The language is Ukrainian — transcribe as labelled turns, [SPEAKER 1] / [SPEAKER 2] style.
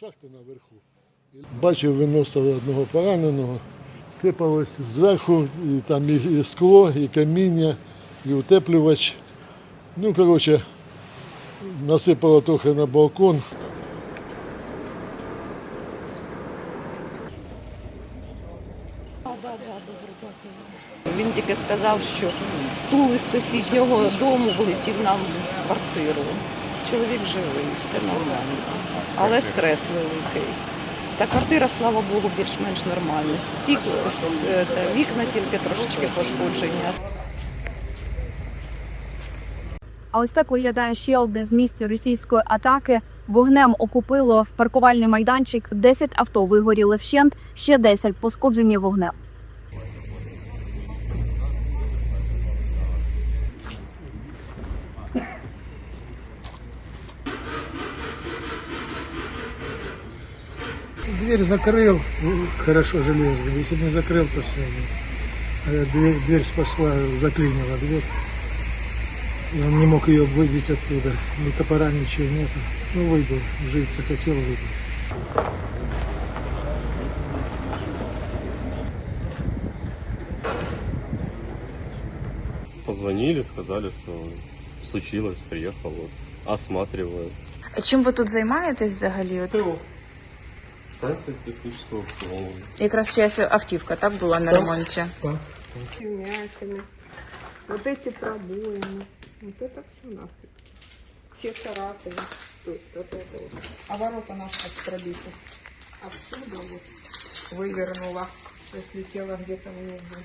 [SPEAKER 1] шахти наверху. Бачив, виносили одного пораненого, сипалось зверху, і там і, скло, і каміння, і утеплювач. Ну, коротше, насипало трохи на балкон.
[SPEAKER 2] Він тільки сказав, що стул із сусіднього дому влетів нам в квартиру. Чоловік живий, все нормально, але стрес великий. Та квартира, слава Богу, більш-менш нормальна. Стік, е, вікна тільки трошечки пошкодження.
[SPEAKER 3] А ось так виглядає ще одне з місць російської атаки. Вогнем окупило в паркувальний майданчик. 10 авто вигоріли вщент, ще 10 пошкоджені вогнем.
[SPEAKER 4] Дверь закрыл, ну, хорошо железно. Если бы не закрыл, то все. А дверь, дверь спасла, заклинила дверь. И он не мог ее выбить оттуда. Ни топора, ничего нету. Ну, выбил. Жить захотел, выбил.
[SPEAKER 5] Позвонили, сказали, что случилось, приехал, вот, осматривают.
[SPEAKER 3] Чим ви тут займаєтесь взагалі? От
[SPEAKER 5] ТО. Станция технического обслуговывания.
[SPEAKER 3] якраз зараз автівка так була на ремонті.
[SPEAKER 6] вмятины, вот эти пробоины. Вот это все у нас. Все царапины. То есть вот это вот. А ворота у нас как пробиты. Отсюда вот вывернула. То есть летела где-то внизу.